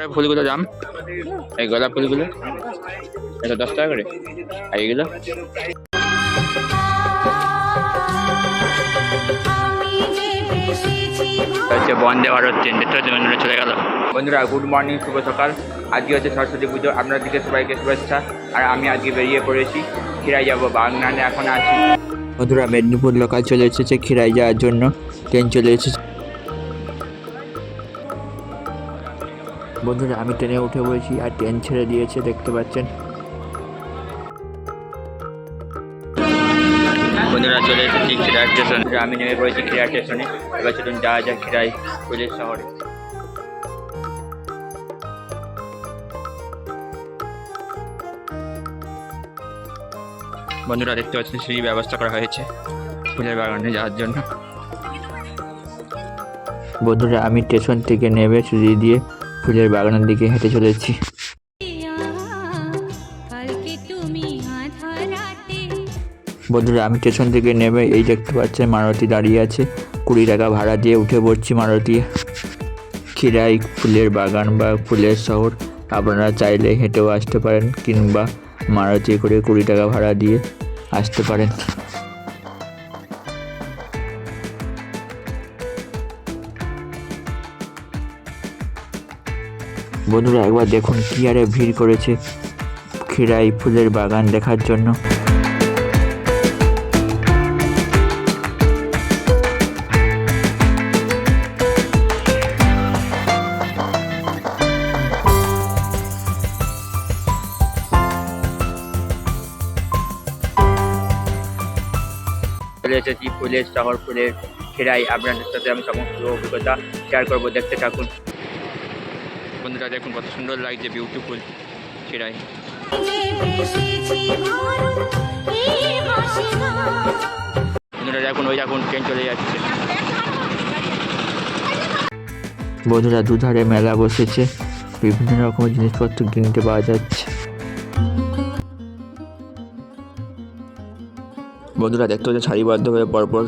এই ফুলগুলো দাম? এই গোলাপ ফুলগুলো? এটা দশ টাকা করে? আর এইগুলো হচ্ছে বন্দে ভারত ট্রেন। দেখতে হচ্ছে চলে গেল। বন্ধুরা গুড মর্নিং শুভ সকাল। আজকে হচ্ছে সরস্বতী পুজো। আপনাদেরকে সবাইকে শুভেচ্ছা। আর আমি আজকে বেরিয়ে পড়েছি খিরাই যাব বাগনানে। এখন আছি। বন্ধুরা মেদিনীপুর লোকাল চলে এসেছে খিরাই যাওয়ার জন্য। ট্রেন চলে এসেছে। বন্ধুরা আমি ট্রেনে উঠে পড়েছি আর ট্রেন ছেড়ে দিয়েছে দেখতে পাচ্ছেন। বন্ধুরা চলে এসেছি খিরাই স্টেশন আমি নেমে পড়েছি খিরাই স্টেশনে এবার চলুন যাওয়া যায় খিরাই পুলিশ শহরে। বন্ধুরা দেখতে পাচ্ছেন সেই ব্যবস্থা করা হয়েছে ফুলের বাগানে যাওয়ার জন্য। বন্ধুরা আমি স্টেশন থেকে নেমে সিঁড়ি দিয়ে ফুলের বাগানের দিকে হেঁটে চলেছি বন্ধুরা, আমি স্টেশন থেকে নেমে এই দেখতে পাচ্ছেন মারুতি দাঁড়িয়ে আছে। কুড়ি টাকা ভাড়া দিয়ে উঠে পড়ছি মারুতি। খিরাই ফুলের বাগান বা ফুলের শহর। আপনারা চাইলে হেঁটেও আসতে পারেন কিংবা মারুতি করে কুড়ি টাকা ভাড়া দিয়ে আসতে পারেন। বন্ধুরা একবার দেখুন কি আরে ভিড় করেছে খিরাই ফুলের বাগান দেখার জন্য। চলে এসেছি ফুলের শহর ফুলের খিরাই আপনাদের সাথে আমি সমস্ত অভিজ্ঞতা শেয়ার করব। দেখতে থাকুন। বন্ধুরা দেখুন কত সুন্দর লাগছে বিউটিফুল খিরাই বন্ধুরা দেখুন ওই দেখুন ট্রেন চলে যাচ্ছে। বন্ধুরা, দুধারে মেলা বসেছে। বিভিন্ন রকমের জিনিসপত্র কিনতে পাওয়া যাচ্ছে। বন্ধুরা, দেখতে হচ্ছে সারিবদ্ধভাবে পরপর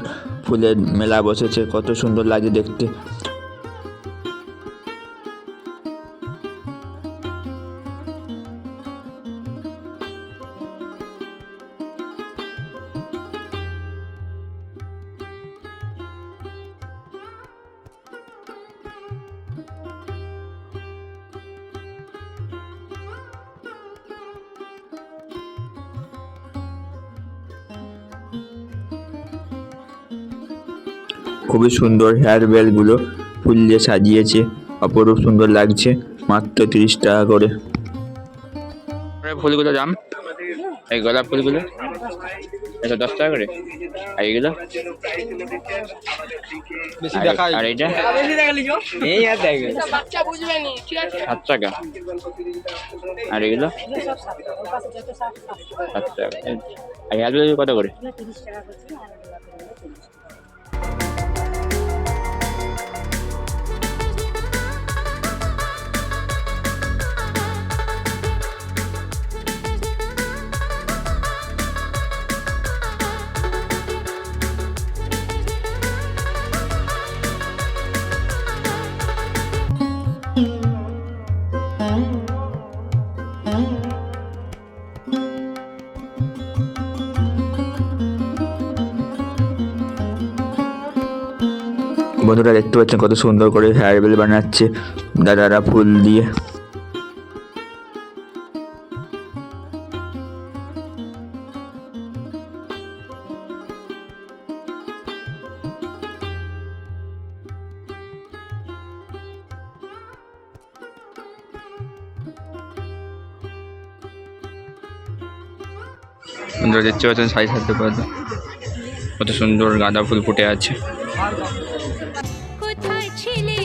ফুলের মেলা বসেছে। কত সুন্দর লাগে দেখতে। খুবই সুন্দর হেয়ার বেলগুলো ফুল দিয়ে সাজিয়েছে, অপরূপ সুন্দর লাগছে, মাত্র তিরিশ টাকা করে। ফুলগুলো দাম এই গোলাপ ফুলগুলো। এটা দশ টাকা করে? আর এইগুলো আর- আর এইটা বাচ্চা বুঝবে নি ঠিক আছে? সাত টাকা। আর এগুলো? সাত টাকা। আর কত করে। বন্ধুরা দেখতে পাচ্ছেন কত সুন্দর করে হেয়ার বেল বানাচ্ছে। দাদারা ফুল দিয়ে। সুন্দর দেখতে পাচ্ছেন সাড়ে সাতটা কত কত সুন্দর গাঁদা ফুল ফুটে আছে। কোথায় ছিলে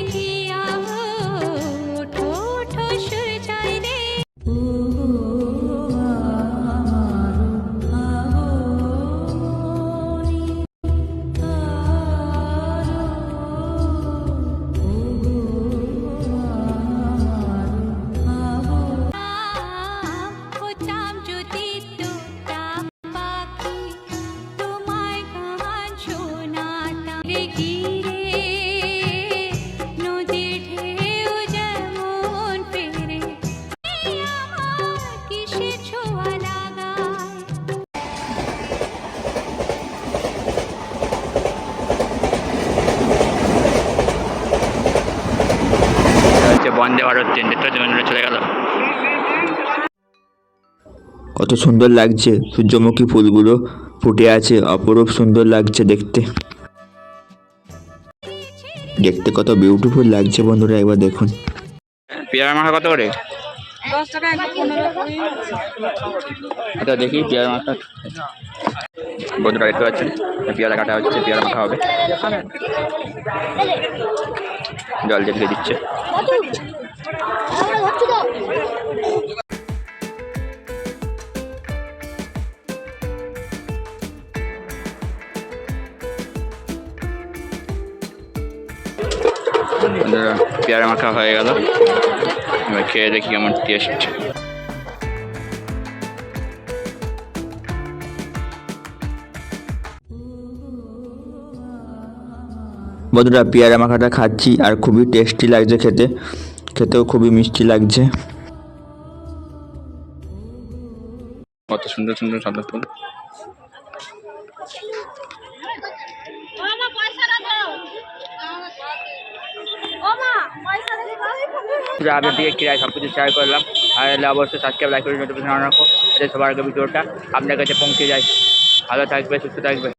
ভারত ট্রেন দেখতে চলে গেল। কত সুন্দর লাগছে সূর্যমুখী ফুলগুলো ফুটে আছে অপরূপ সুন্দর লাগছে দেখতে। দেখতে কত বিউটিফুল লাগছে বন্ধুরা একবার দেখুন। পেয়ারা মাখা কত করে? এটা দেখি পেয়ারা মাখা। বন্ধুরা দেখতে পাচ্ছেন পেয়ারা কাটা হচ্ছে পেয়ারা মাখা হবে। জল দিয়ে দিচ্ছে। পেয়ারা মাখা হয়ে গেল। এবার খেয়ে দেখি কেমন টেস্ট বন্ধুরা পেয়ারা মাখাটা খাচ্ছি আর খুবই টেস্টি লাগছে খেতে। খেতেও খুবই মিষ্টি লাগছে। কত সুন্দর সুন্দর সাদা ফুল। আপনার দিকে কিরায় সব কিছু শেয়ার করলাম। আর হলে অবশ্যই সাবস্ক্রাইব লাইক করে নোটিফিকেশন অন রাখো। যাতে সবার আগে ভিডিওটা। আপনার কাছে পৌঁছে যায়। ভালো থাকবে সুস্থ থাকবে।